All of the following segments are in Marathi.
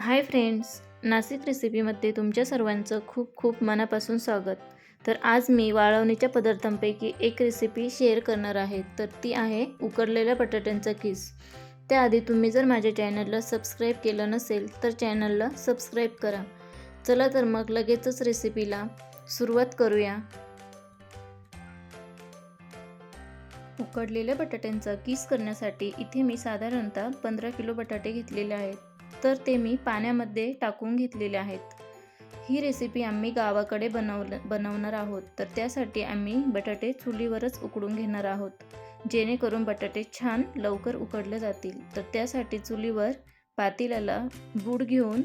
हाय फ्रेंड्स नाशिक रेसिपीमध्ये तुमच्या सर्वांचं खूप खूप मनापासून स्वागत. तर आज मी वाळवणीच्या पदार्थांपैकी एक रेसिपी शेअर करणार आहे. तर ती आहे उकडलेल्या बटाट्यांचा किस. त्याआधी तुम्ही जर माझ्या चॅनलला सबस्क्राईब केलं नसेल तर चॅनलला सबस्क्राईब करा. चला तर मग लगेचच रेसिपीला सुरुवात करूया. उकडलेल्या बटाट्यांचा किस करण्यासाठी इथे मी साधारणतः पंधरा किलो बटाटे घेतलेले आहेत. तर ते मी पाण्यामध्ये टाकून घेतलेले आहेत. ही रेसिपी आम्ही गावाकडे बनवलं बनवणार आहोत. तर त्यासाठी आम्ही बटाटे चुलीवरच उकडून घेणार आहोत. जेणेकरून बटाटे छान लवकर उकडले जातील. तर त्यासाठी चुलीवर पातेल्याला बूड घेऊन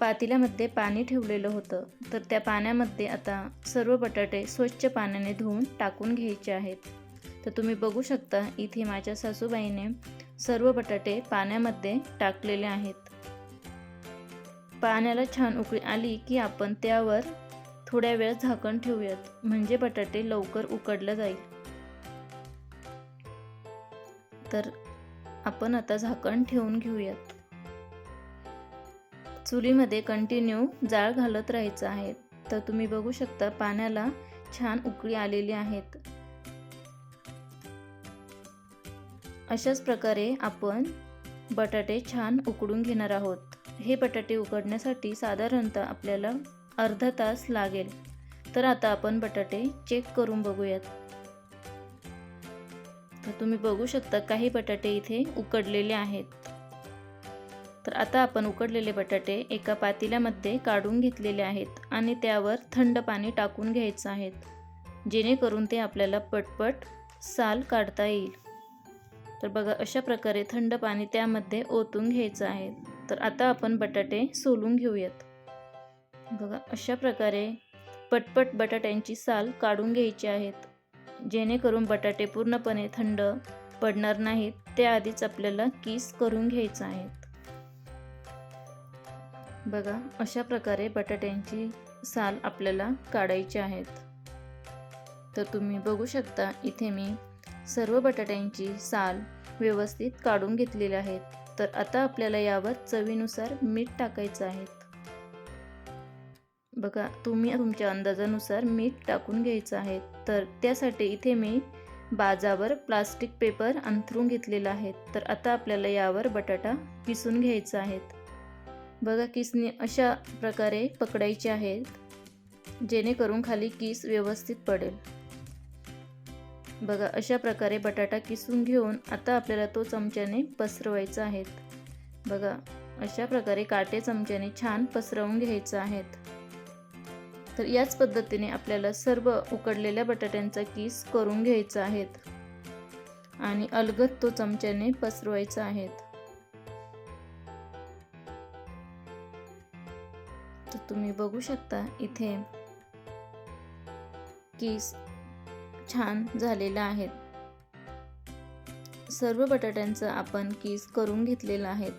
पातेल्यामध्ये पाणी ठेवलेलं होतं. तर त्या पाण्यामध्ये आता सर्व बटाटे स्वच्छ पाण्याने धुवून टाकून घ्यायचे आहेत. तर तुम्ही बघू शकता इथे माझ्या सासूबाईने सर्व बटाटे पाण्यामध्ये टाकलेले आहेत. पाण्याला छान उकळी आली की आपण त्यावर थोड्या वेळ झाकण ठेवूयात म्हणजे बटाटे लवकर उकडलं जाईल. तर आपण आता झाकण ठेवून घेऊयात. चुलीमध्ये कंटिन्यू जाळ घालत राहायचं आहे. तर तुम्ही बघू शकता पाण्याला छान उकळी आलेली आहेत. अशाच प्रकारे आपण बटाटे छान उकडून घेणार आहोत. हे बटाटे उकडण्यासाठी साधारणतः आपल्याला अर्धा तास लागेल. तर आता आपण बटाटे चेक करून बघूयात. तर तुम्ही बघू शकता काही बटाटे इथे उकडलेले आहेत. तर आता आपण उकडलेले बटाटे एका पातेल्यामध्ये काढून घेतलेले आहेत आणि त्यावर थंड पाणी टाकून घ्यायचं आहेत जेणेकरून ते आपल्याला पटपट साल काढता येईल. तर बघा अशा प्रकारे थंड पाणी त्यामध्ये ओतून घ्यायचं आहे. तर आता आपण बटाटे सोलून घेऊयात. बघा अशा प्रकारे पटपट बटाट्यांची साल काढून घ्यायची आहेत. जेणेकरून बटाटे पूर्णपणे थंड पडणार नाहीत त्याआधीच आपल्याला किस करून घ्यायचं आहेत. बघा अशा प्रकारे बटाट्यांची साल आपल्याला काढायची आहेत. तर तुम्ही बघू शकता इथे मी सर्व बटाट्यांची साल व्यवस्थित काढून घेतलेली आहेत. तर आता आपल्याला यावर चवीनुसार मीठ टाकायचं आहे. बघा तुम्ही तुमच्या अंदाजानुसार मीठ टाकून घ्यायचं आहे. तर त्यासाठी इथे मी बाजावर प्लास्टिक पेपर अंथरून घेतलेला आहे. तर आता आपल्याला यावर बटाटा किसून घ्यायचा आहेत बघा किसणी अशा प्रकारे पकडायचे आहेत जेणेकरून खाली किस व्यवस्थित पडेल. बघा अशा प्रकारे बटाटा किसून घेऊन आता आपल्याला तो चमच्याने पसरवायचा आहेत बघा अशा प्रकारे काटे चमच्याने छान पसरवून घ्यायचं आहेत तर याच पद्धतीने आपल्याला सर्व उकडलेल्या बटाट्यांचा किस करून घ्यायचा आहेत आणि अलगद तो चमच्याने पसरवायचा आहेत तर तुम्ही बघू शकता इथे किस छान झालेला आहे. सर्व बटाट्यांचं आपण किस करून घेतलेलं आहे.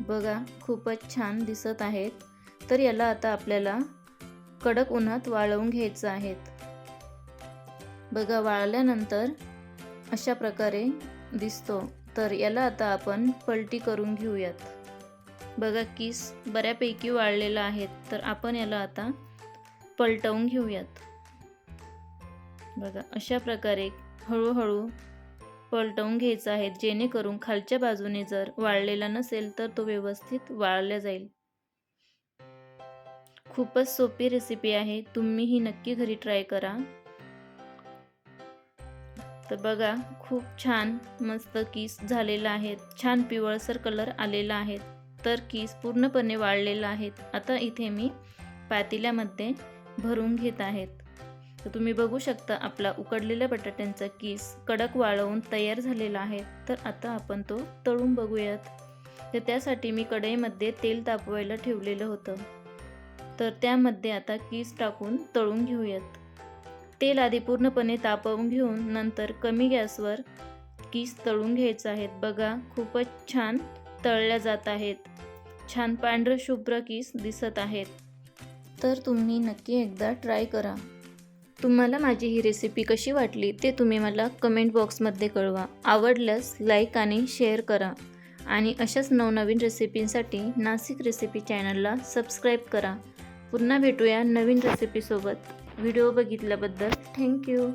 बघा खूपच छान दिसत आहेत तर याला आता आपल्याला कडक उन्हात वाळवून घ्यायचं आहेत बघा वाळल्यानंतर अशा प्रकारे दिसतो. तर याला आता आपण पलटी करून घेऊयात. बघा किस बऱ्यापैकी वाळलेला आहे. तर आपण याला आता पलटवून घेऊयात. बघा अशा प्रकारे हळूहळू पलटवून घ्यायचा आहे जेणेकरून खालच्या बाजूने जर वाळलेला नसेल तर तो व्यवस्थित वाळल्या जाईल. खूपच सोपी रेसिपी आहे तुम्ही ही नक्की घरी ट्राय करा. तर बघा खूप छान मस्त किस झालेला आहे छान पिवळसर कलर आलेला आहे तर किस पूर्णपणे वाळलेला आहे. आता इथे मी पातेल्यामध्ये भरून घेत आहेत. तर तुम्ही बघू शकता आपला उकडलेल्या बटाट्यांचा किस कडक वाळवून तयार झालेला आहे. तर आता आपण तो तळून बघूयात. तर त्यासाठी मी कढईमध्ये तेल तापवायला ठेवलेलं होतं. तर त्यामध्ये आता किस टाकून तळून घेऊयात. तेल आधी पूर्णपणे तापवून घेऊन नंतर कमी गॅसवर किस तळून घ्यायचं आहेत बघा खूपच छान तळल्या जात आहेत. छान पांढरं शुभ्र किस दिसत आहेत. तर तुम्ही नक्की एकदा ट्राय करा. तुम्हाला माझी ही रेसिपी कशी वाटली ते तुम्ही मला कमेंट बॉक्समध्ये कळवा. आवडल्यास लाईक आणि शेअर करा. आणि अशाच नवनवीन रेसिपींसाठी नाशिक रेसिपी चॅनलला सबस्क्राईब करा. पुन्हा भेटूया नवीन रेसिपीसोबत व्हिडिओ बघितल्याबद्दल थँक्यू